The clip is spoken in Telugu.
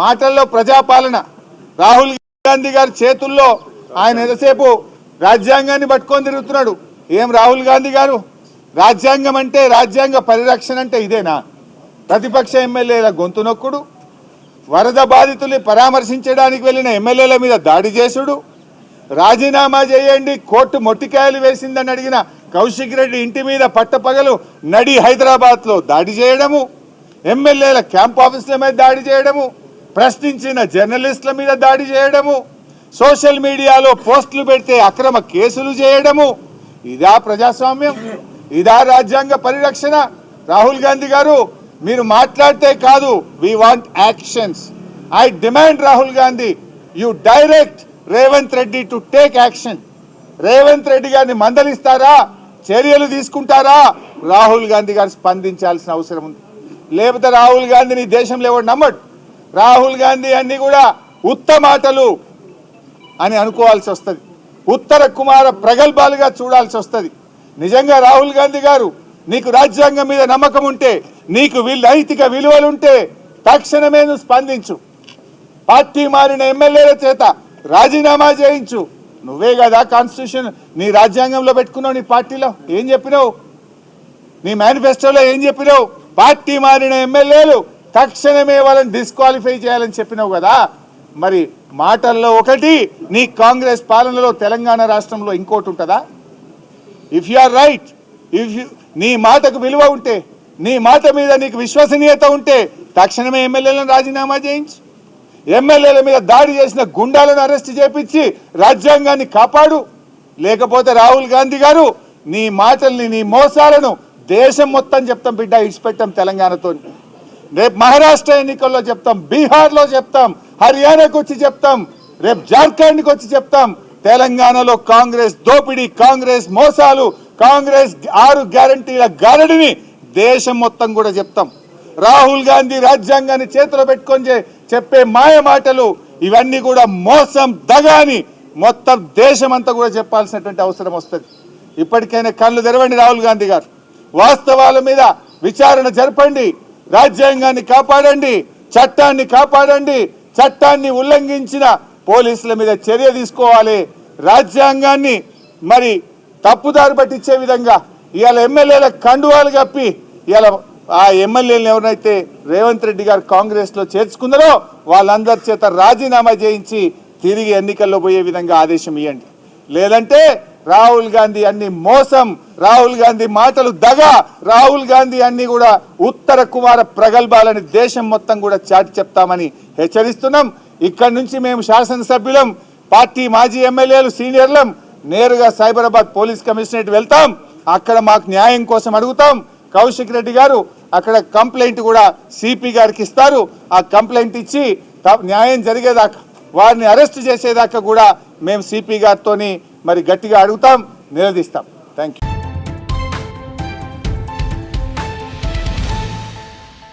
మాటల్లో ప్రజాపాలన. రాహుల్ గాంధీ గారి చేతుల్లో ఆయన ఎంతసేపు రాజ్యాంగాన్ని పట్టుకొని తిరుగుతున్నాడు? ఏం రాహుల్ గాంధీ గారు? రాజ్యాంగం అంటే రాజ్యాంగ పరిరక్షణ అంటే ఇదేనా? ప్రతిపక్ష ఎమ్మెల్యేల గొంతు నొక్కుడు వరద బాధితుల్ని పరామర్శించడానికి వెళ్ళిన ఎమ్మెల్యేల మీద దాడి చేసుడు రాజీనామా చేయండి కోర్టు మొట్టికాయలు వేసిందని అడిగిన కౌశిక్ రెడ్డి ఇంటి మీద పట్టపగలు నడి హైదరాబాద్లో దాడి చేయడము ఎమ్మెల్యేల క్యాంప్ ఆఫీసుల మీద దాడి చేయడము ప్రశ్నించిన జర్నలిస్టుల మీద దాడి చేయడము సోషల్ మీడియాలో పోస్టులు పెడితే అక్రమ కేసులు చేయడము ఇదా ప్రజాస్వామ్యం ఇదా రాజ్యాంగ పరిరక్షణ. రాహుల్ గాంధీ గారు మీరు మాట్లాడితే కాదు we want actions I demand Rahul Gandhi you direct Revanth Reddy to take action Revanth Reddy గారిని మందలిస్తారా? చర్యలు తీసుకుంటారా? రాహుల్ గాంధీ గారు స్పందించాల్సిన అవసరం ఉంది. లేకపోతే రాహుల్ గాంధీని దేశంలో ఎవడు నమ్మడు? రాహుల్ గాంధీ అన్ని కూడా ఉత్తమాటలు అని అనుకోవాల్సి వస్తుంది. ఉత్తర కుమార ప్రగల్భాలుగా చూడాల్సి వస్తుంది. నిజంగా రాహుల్ గాంధీ గారు నీకు రాజ్యాంగం మీద నమ్మకం ఉంటే నీకు నైతిక విలువలుంటే తక్షణమే నువ్వు స్పందించు. పార్టీ మారిన ఎమ్మెల్యేల చేత రాజీనామా చేయించు. నువ్వే కదా కాన్స్టిట్యూషన్ నీ రాజ్యాంగంలో పెట్టుకున్నావు నీ పార్టీలో. ఏం చెప్పినావు? నీ మేనిఫెస్టోలో ఏం చెప్పినావు? పార్టీ మారిన ఎమ్మెల్యేలు తక్షణమే వాళ్ళని డిస్క్వాలిఫై చేయాలని చెప్పినావు కదా. మరి మాటల్లో ఒకటి నీ కాంగ్రెస్ పాలనలో తెలంగాణ రాష్ట్రంలో ఇంకోటి ఉంటుందా? If you are right if you నీ మాటకు విలువ ఉంటే నీ మాట మీద నీకు విశ్వసనీయత ఉంటే తక్షణమే ఎమ్మెల్యేలను రాజీనామా చేయించు. ఎమ్మెల్యేల మీద దాడి చేసిన గుండాలను అరెస్ట్ చేపించి రాజ్యాంగాన్ని కాపాడు. లేకపోతే రాహుల్ గాంధీ గారు నీ మాటల్ని నీ మోసాలను దేశం మొత్తం చెప్తాం బిడ్డ ఇడిచిపెట్టాం తెలంగాణతో రేపు మహారాష్ట్ర ఎన్నికల్లో చెప్తాం బీహార్లో చెప్తాం హర్యానాకు వచ్చి చెప్తాం రేపు జార్ఖండ్కి వచ్చి చెప్తాం తెలంగాణలో కాంగ్రెస్ దోపిడీ కాంగ్రెస్ మోసాలు కాంగ్రెస్ ఆరు గ్యారంటీల గారడిని దేశం మొత్తం కూడా చెప్తాం. రాహుల్ గాంధీ రాజ్యాంగాన్ని చేతిలో పెట్టుకొని చెప్పే మాయ మాటలు ఇవన్నీ కూడా మోసం దగాని మొత్తం దేశం అంతా కూడా చెప్పాల్సినటువంటి అవసరం వస్తుంది. ఇప్పటికైనా కళ్ళు తెరవండి రాహుల్ గాంధీ గారు. వాస్తవాల మీద విచారణ జరపండి. రాజ్యాంగాన్ని కాపాడండి చట్టాన్ని కాపాడండి చట్టాన్ని ఉల్లంఘించిన పోలీసుల మీద చర్య తీసుకోవాలి. రాజ్యాంగాన్ని మరి తప్పుదారి పట్టించే విధంగా ఇవాళ ఎమ్మెల్యేల కండువాలు కప్పి ఇవాళ ఆ ఎమ్మెల్యేలను ఎవరైతే రేవంత్ రెడ్డి గారు కాంగ్రెస్లో చేర్చుకున్నారో వాళ్ళందరి చేత రాజీనామా చేయించి తిరిగి ఎన్నికల్లో పోయే విధంగా ఆదేశం ఇవ్వండి. లేదంటే రాహుల్ గాంధీ అన్ని మోసం రాహుల్ గాంధీ మాటలు దగ రాహుల్ గాంధీ అన్ని కూడా ఉత్తర కుమార ప్రగల్భాలని దేశం మొత్తం కూడా చాటి చెప్తామని హెచ్చరిస్తున్నాం. ఇక్కడి నుంచి మేము శాసనసభ్యులం పార్టీ మాజీ ఎమ్మెల్యేలు సీనియర్లం నేరుగా సైబరాబాద్ పోలీస్ కమిషనరేట్ వెళ్తాం. అక్కడ మాకు న్యాయం కోసం అడుగుతాం. కౌశిక్ రెడ్డి గారు అక్కడ కంప్లైంట్ కూడా సిపి గారికి ఇస్తారు. ఆ కంప్లైంట్ ఇచ్చి న్యాయం జరిగేదాకా వారిని అరెస్ట్ చేసేదాకా కూడా మేము సిపి గారితోని మరి గట్టిగా అడుగుతాం నిలదీస్తాం. Thank you